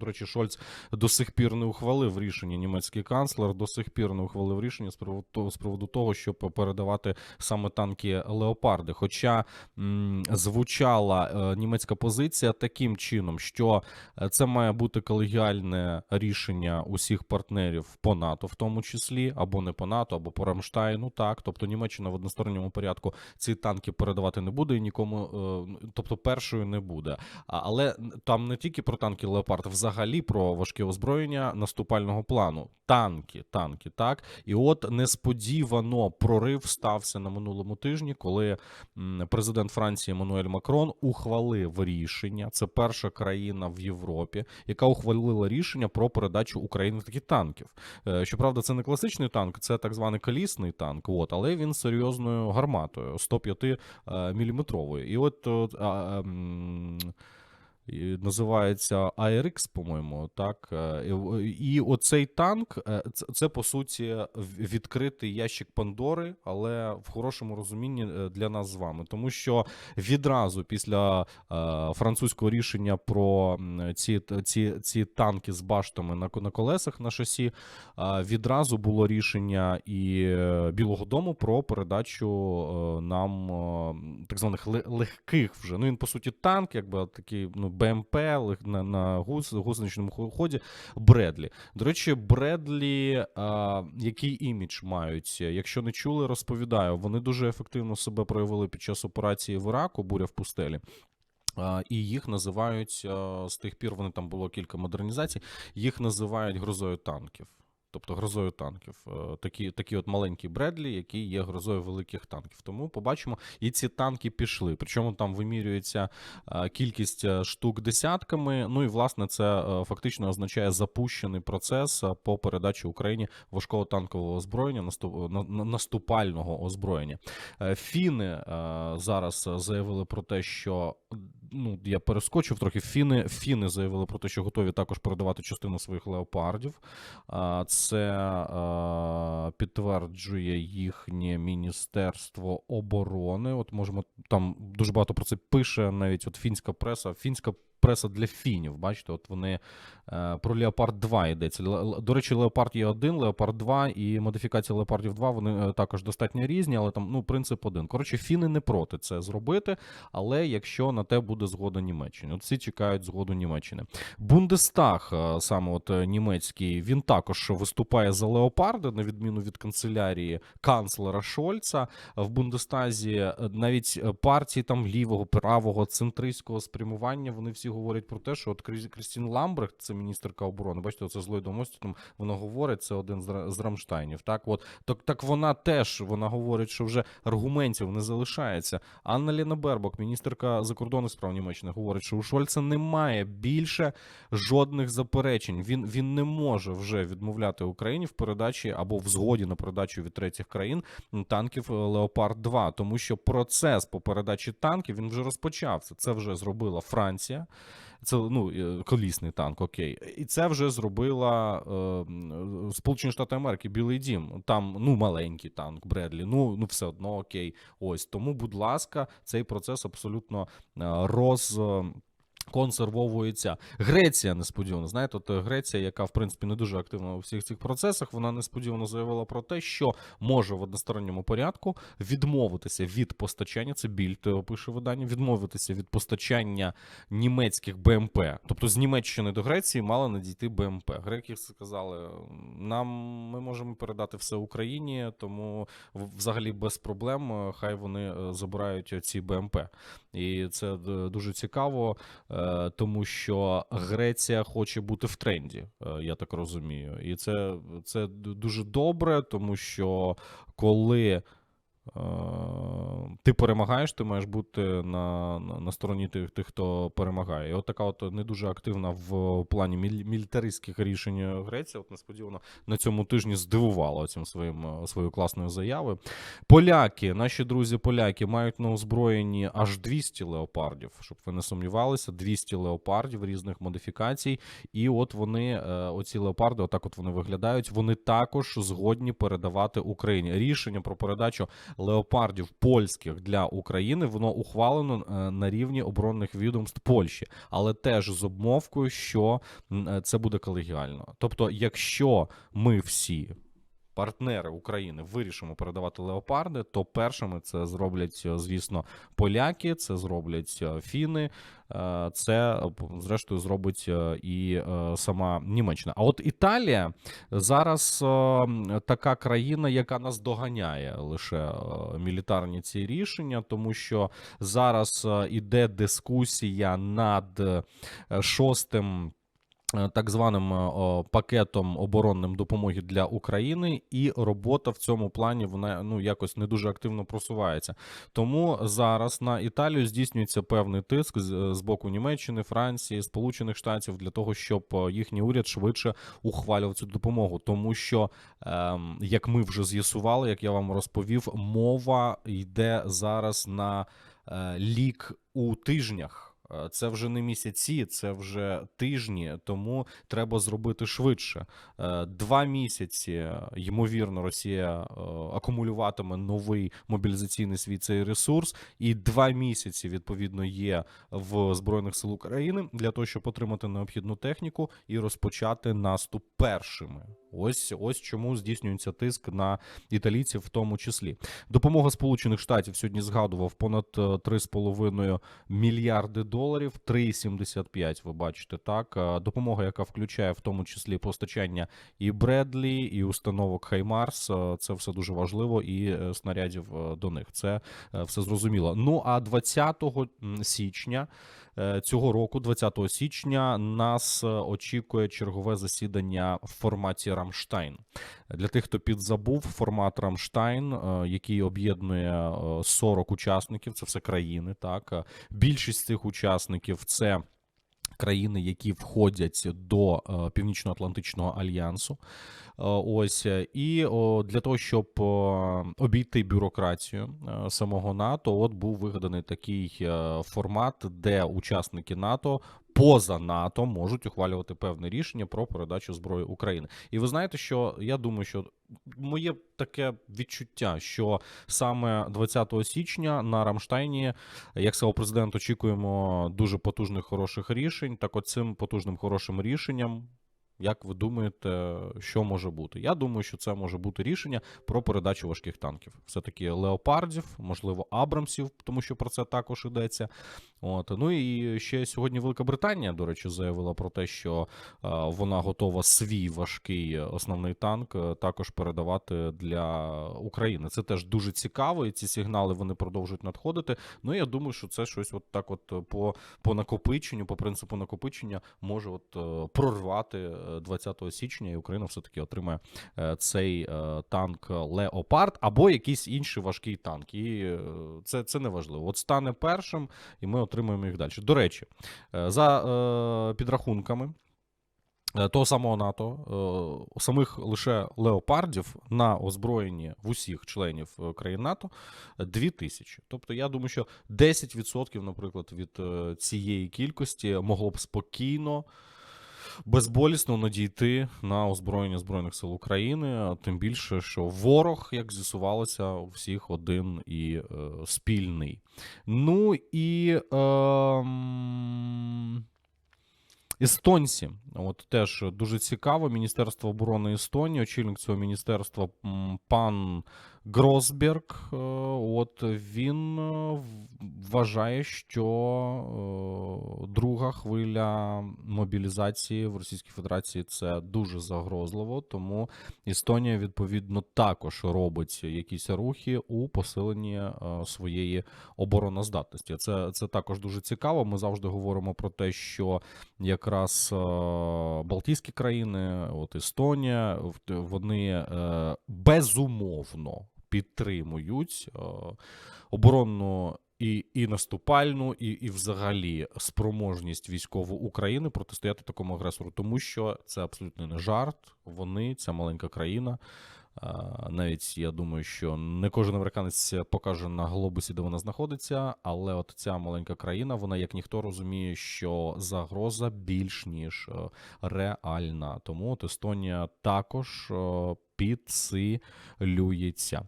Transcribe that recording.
До речі, Шольц до сих пір не ухвалив рішення. Німецький канцлер до сих пір не ухвалив рішення з приводу того- щоб передавати саме танки леопарди. Хоча м, звучала е, німецька позиція таким чином, що е, це має бути колегіальне рішення усіх партнерів по НАТО, в тому числі, або не по НАТО, або по Рамштайну. Так, тобто Німеччина в односторонньому порядку ці танки передавати не буде і нікому, е, тобто першою не буде. Але там не тільки про танки Леопард, взагалі про важке озброєння наступального плану. Танки, танки, так. І от несподівано прорив стався на минулому тижні, коли президент Франції Еммануель Макрон ухвалив рішення. Це перша країна в Європі, яка ухвалила рішення про передачу Україні такі танків. Е, Щоправда, це не класичний танк, це так званий колісний танк. От, але він серйозною гарматою 105 міліметровою. І от е, а, ем, називається ARX, по-моєму, так. Е, І, оцей танк е, це, по суті відкритий ящик Пандори, але в хорошому розумінні е, для нас з вами. Тому що відразу після французького рішення про ці, ці, ці танки з баштами на, на колесах на шасі, відразу було рішення і Білого Дому про передачу нам так званих легких вже. Ну він по суті танк, якби такий ну БМП на, на гус, гусеничному ході. Бредлі. До речі, Бредлі, а, який імідж мають? Якщо не чули, розповідаю. Вони дуже ефективно себе проявили під час операції в Іраку, буря в пустелі. І їх називають з тих пір, вони там було кілька модернізацій, їх називають грозою танків. Тобто грозою танків. Е, Такі, такі от маленькі Бредлі, які є грозою великих танків. Тому побачимо, і ці танки пішли. Причому там вимірюється е, кількість е, штук десятками. Ну і власне це фактично означає запущений процес по передачі Україні важкого танкового озброєння, наступ- на- на- наступального озброєння. Фіни зараз заявили про те, що ну я перескочив трохи. Фіни, фіни заявили про те, що готові також передавати частину своїх леопардів. Це підтверджує їхнє міністерство оборони. От можемо там дуже багато про це пише навіть от фінська преса. Фінська преса для фінів. Бачите, от вони е, про Леопард 2 йдеться. До речі, Леопард є один, Леопард 2 і модифікація Леопардів 2 вони е, також достатньо різні, але там ну принцип один. Коротше, фіни не проти це зробити, але якщо на те буде згода Німеччини, от всі чекають згоду Німеччини. Бундестаг, е, саме от німецький, він також виступає за леопарди, на відміну від канцелярії канцлера Шольца. В Бундестазі навіть партії там лівого, правого, центристського спрямування. Вони всі говорять про те, що от Крі- Крістін Ламбрехт, це міністерка оборони. Бачите, це з Ллойдом Остіном, вона говорить, це один з, Рамштайнів. Так, от так, так вона теж вона говорить, що вже аргументів не залишається. Анна Ліна Бербок, міністерка закордонних справ Німеччини, говорить, що у Шольца немає більше жодних заперечень. Він, він не може вже відмовляти Україні в передачі або в згоді на передачу від третіх країн танків е, Леопард 2 тому що процес по передачі танків він вже розпочався. Це вже зробила Франція. Це ну е, колісний танк, окей, і це вже зробила е, Сполучені Штати Америки, Білий Дім. Там ну маленький танк Бредлі. Ну ну все одно окей. Ось тому, будь ласка, цей процес абсолютно е, роз. Консервовується Греція несподівано. Знаєте, от е, Греція, яка в принципі не дуже активна у всіх цих процесах, вона несподівано заявила про те, що може в односторонньому порядку відмовитися від постачання. Це більд е, пише видання, відмовитися від постачання німецьких БМП. Тобто з Німеччини до Греції мали надійти БМП. Греки сказали: нам ми можемо передати все Україні, тому взагалі без проблем е, хай вони забирають ці БМП. І це дуже цікаво, тому що Греція хоче бути в тренді, е, я так розумію. І це, це дуже добре, тому що коли. Е, Ти перемагаєш, ти маєш бути на, на, стороні тих, тих, хто перемагає. І от така от не дуже активна в плані мілітаристських рішень Греція. От несподівано на цьому тижні здивувала цим своїм е, своєю класною заявою. Поляки, наші друзі поляки, мають на озброєнні аж 200 леопардів, щоб ви не сумнівалися, 200 леопардів різних модифікацій. І от вони, е, оці леопарди, отак от вони виглядають. Вони також згодні передавати Україні. Рішення про передачу леопардів польських для України воно ухвалено е, на рівні оборонних відомств Польщі, але теж з обмовкою, що е, це буде колегіально. Тобто, якщо ми всі. Партнери України вирішимо передавати леопарди, то першими це зроблять, е, звісно, поляки, це зроблять е, фіни, е, це зрештою зробить і сама Німеччина. А от Італія зараз така країна, яка нас доганяє лише мілітарні ці рішення, тому що зараз іде дискусія над шостим. Е, Так званим е, пакетом оборонним допомоги для України, і робота в цьому плані вона ну якось не дуже активно просувається. Тому зараз на Італію здійснюється певний тиск з, з боку Німеччини, Франції, Сполучених Штатів для того, щоб е, їхній уряд швидше ухвалював цю допомогу. Тому що, ем, як ми вже з'ясували, як я вам розповів, мова йде зараз на е, лік у тижнях. Е, Це вже не місяці, це вже тижні, тому треба зробити швидше. Е, Два місяці, е, ймовірно, Росія акумулюватиме новий мобілізаційний свій цей ресурс, і два місяці відповідно є в збройних сил України для того, щоб отримати необхідну техніку і розпочати наступ першими. Ось ось чому здійснюється тиск на італійців, в тому числі. Допомога Сполучених Штатів сьогодні згадував понад е, 3,5 мільярди доларів, 3,75, Ви бачите так. Е, Допомога, яка включає в тому числі постачання і Бредлі, і установок Хаймарс. Е, Це все дуже важливо, і е, снарядів е, до них. Це е, все зрозуміло. Ну а 20 січня е, цього року, 20 січня, нас е, очікує чергове засідання в форматі Рамштайн. Для тих, хто підзабув, формат Рамштайн, е, який об'єднує е, 40 учасників, це все країни. Так Е, більшість цих учасників це. Країни, які входять до е, Північно-Атлантичного альянсу, Е, ось е, і для того, щоб обійти бюрократію самого НАТО, от був вигаданий такий формат, де учасники НАТО поза НАТО можуть ухвалювати певне рішення про передачу зброї України. І ви знаєте, що я думаю, що моє таке відчуття, що саме 20 січня на Рамштайні, як сказав президент, очікуємо дуже потужних хороших рішень. Так, от цим потужним хорошим рішенням. Як ви думаєте, що може бути? Я думаю, що це може бути рішення про передачу важких танків. Все-таки леопардів, можливо, Абрамсів, тому що про це також йдеться. От ну і ще сьогодні Велика Британія, до речі, заявила про те, що е, вона готова свій важкий основний танк е, також передавати для України. Це теж дуже цікаво, і ці сигнали вони продовжують надходити. Ну я думаю, що це щось от так, от по, по накопиченню, по принципу накопичення, може от е, прорвати 20 січня, і Україна все таки отримає е, цей е, танк Леопард або якийсь інший важкий танк. І е, це, це не важливо. От стане першим, і ми отримаємо їх далі. До речі, за підрахунками. Того самого НАТО, самих лише леопардів на озброєнні в усіх членів країн НАТО 2 тисячі. Тобто, я думаю, що 10%, наприклад, від цієї кількості могло б спокійно, безболісно надійти на озброєння Збройних сил України. Тим більше, що ворог, як з'ясувалося, у всіх один і е, спільний. Ну і. ем, Естонці, от теж дуже цікаво. Міністерство оборони Естонії, очільник цього міністерства пан Гросберг. е, От він е, вважає, що е, друга хвиля мобілізації в Російській Федерації це дуже загрозливо. Тому Естонія відповідно також робить якісь рухи у посиленні своєї обороноздатності. Це, це також дуже цікаво. Ми завжди говоримо про те, що якраз Балтійські країни, от Естонія, вони безумовно підтримують е, оборонну. І, і наступальну, і, і взагалі спроможність військову України протистояти такому агресору, тому що це абсолютно не жарт. Вони, ця маленька країна. Навіть я думаю, що не кожен американець покаже на глобусі, де вона знаходиться, але от ця маленька країна, вона як ніхто розуміє, що загроза більш ніж е, реальна. Тому от Естонія також е, підсилюється.